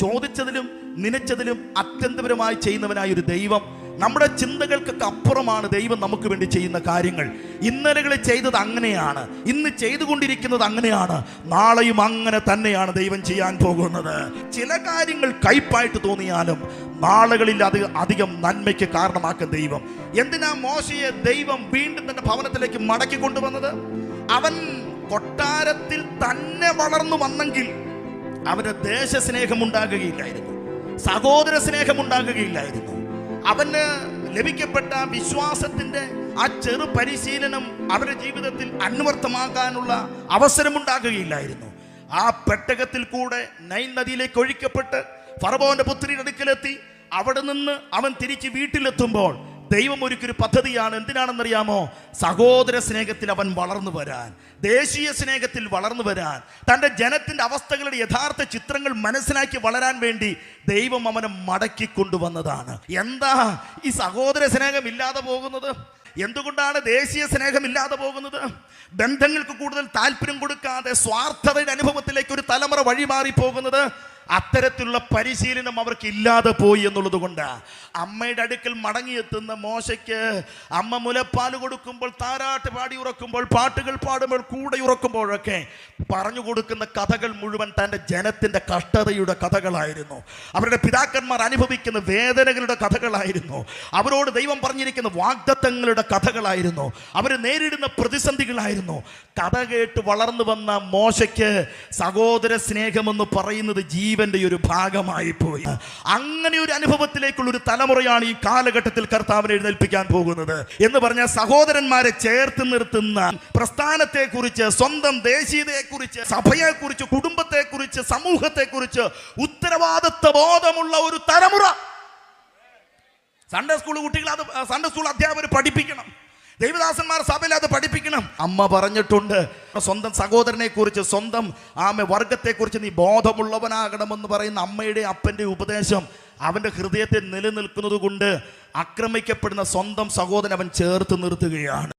ചോദിച്ചതിലും നനച്ചതിലും അത്യന്തപരമായി ചെയ്യുന്നവനായ ഒരു ദൈവം നമ്മുടെ ചിന്തകൾക്കൊക്കെ അപ്പുറമാണ് ദൈവം നമുക്ക് വേണ്ടി ചെയ്യുന്ന കാര്യങ്ങൾ. ഇന്നലകളിൽ ചെയ്തത് അങ്ങനെയാണ്. ഇന്ന് ചെയ്തുകൊണ്ടിരിക്കുന്നത് അങ്ങനെയാണ്. നാളെയും അങ്ങനെ തന്നെയാണ് ദൈവം ചെയ്യാൻ പോകുന്നത്. ചില കാര്യങ്ങൾ കയ്പായിട്ട് തോന്നിയാലും നാളുകളിൽ അത് അധികം നന്മയ്ക്ക് കാരണമാക്കും ദൈവം. എന്തിനാ മോശയെ ദൈവം വീണ്ടും തന്റെ ഭവനത്തിലേക്ക് മടക്കി കൊണ്ടുവന്നത്? അവൻ കൊട്ടാരത്തിൽ തന്നെ വളർന്നു വന്നെങ്കിൽ അവന് ദേശസ്നേഹം ഉണ്ടാകുകയില്ലായിരുന്നു സഹോദര സ്നേഹം ഉണ്ടാകുകയില്ലായിരുന്നു അവന് ലഭിക്കപ്പെട്ട വിശ്വാസത്തിന്റെ ആ ചെറു പരിശീലനം അവരുടെ ജീവിതത്തിൽ അന്വർത്ഥമാകാനുള്ള അവസരമുണ്ടാകുകയില്ലായിരുന്നു. ആ പെട്ടകത്തിൽ കൂടെ നൈൻ നദിയിലേക്ക് ഒഴിക്കപ്പെട്ട് ഫറബോന്റെ പുത്രിയുടെ അടുക്കലെത്തി. അവിടെ നിന്ന് അവൻ തിരിച്ച് വീട്ടിലെത്തുമ്പോൾ ദൈവം ഒരുക്കൊരു പദ്ധതിയാണ്. എന്തിനാണെന്നറിയാമോ? സഹോദര സ്നേഹത്തിൽ അവൻ വളർന്നു വരാൻ ദേശീയ സ്നേഹത്തിൽ വളർന്നു വരാൻ തന്റെ ജനത്തിന്റെ അവസ്ഥകളുടെ യഥാർത്ഥ ചിത്രങ്ങൾ മനസ്സിലാക്കി വളരാൻ വേണ്ടി ദൈവം അവനെ മടക്കി കൊണ്ടുവന്നതാണ്. എന്താ ഈ സഹോദര സ്നേഹം ഇല്ലാതെ പോകുന്നത്? എന്തുകൊണ്ടാണ് ദേശീയ സ്നേഹം ഇല്ലാതെ പോകുന്നത്? ബന്ധങ്ങൾക്ക് കൂടുതൽ താല്പര്യം കൊടുക്കാതെ സ്വാർത്ഥതയുടെ അനുഭവത്തിലേക്ക് ഒരു തലമുറ വഴിമാറി പോകുന്നത്? അത്തരത്തിലുള്ള പരിശീലനം അവർക്ക് ഇല്ലാതെ പോയി എന്നുള്ളത് കൊണ്ട്. അമ്മയുടെ അടുക്കൽ മടങ്ങിയെത്തുന്ന മോശയ്ക്ക് അമ്മ മുലപ്പാൽ കൊടുക്കുമ്പോൾ താരാട്ട് പാടി ഉറക്കുമ്പോൾ പാട്ടുകൾ പാടുമ്പോൾ കൂടെ ഉറക്കുമ്പോഴൊക്കെ പറഞ്ഞു കൊടുക്കുന്ന കഥകൾ മുഴുവൻ തന്റെ ജനത്തിന്റെ കഷ്ടതയുടെ കഥകളായിരുന്നു. അവരുടെ പിതാക്കന്മാർ അനുഭവിക്കുന്ന വേദനകളുടെ കഥകളായിരുന്നു. അവരോട് ദൈവം പറഞ്ഞിരിക്കുന്ന വാഗ്ദത്തങ്ങളുടെ കഥകളായിരുന്നു. അവർ നേരിടുന്ന പ്രതിസന്ധികളായിരുന്നു. കഥ കേട്ട് വളർന്നു വന്ന മോശയ്ക്ക് സഹോദര സ്നേഹമെന്ന് പറയുന്നത് ജീവന്റെ ഒരു ഭാഗമായി പോയി. അങ്ങനെ ഒരു അനുഭവത്തിലേക്കുള്ള ഒരു തലമുറയാണ് ഈ കാലഘട്ടത്തിൽ കർത്താവിനെ എഴുന്നേൽപ്പിക്കാൻ പോകുന്നത്. എന്ന് പറഞ്ഞ സഹോദരന്മാരെ ചേർത്ത് നിർത്തുന്ന പ്രസ്ഥാനത്തെ കുറിച്ച് സ്വന്തം ദേശിയെ കുറിച്ച് സഭയെ ദേശീയതയെക്കുറിച്ച് സഭയെക്കുറിച്ച് കുടുംബത്തെക്കുറിച്ച് സമൂഹത്തെക്കുറിച്ച് ഉത്തരവാദിത്വ ബോധമുള്ള ഒരു തലമുറ. സൺഡേ സ്കൂൾ കുട്ടികൾ അത് സൺഡേ സ്കൂൾ അധ്യാപകർ പഠിപ്പിക്കണം. ദൈവദാസന്മാർ സഭയിൽ അത് പഠിപ്പിക്കണം. അമ്മ പറഞ്ഞിട്ടുണ്ട് സ്വന്തം സഹോദരനെ കുറിച്ച് സ്വന്തം ആമ വർഗത്തെക്കുറിച്ച് നീ ബോധമുള്ളവനാകണമെന്ന് പറയുന്ന അമ്മയുടെ അപ്പന്റെ ഉപദേശം അവന്റെ ഹൃദയത്തെ നിലനിൽക്കുന്നത് കൊണ്ട് ആക്രമിക്കപ്പെടുന്ന സ്വന്തം സഹോദരൻ അവൻ ചേർത്ത് നിർത്തുകയാണ്.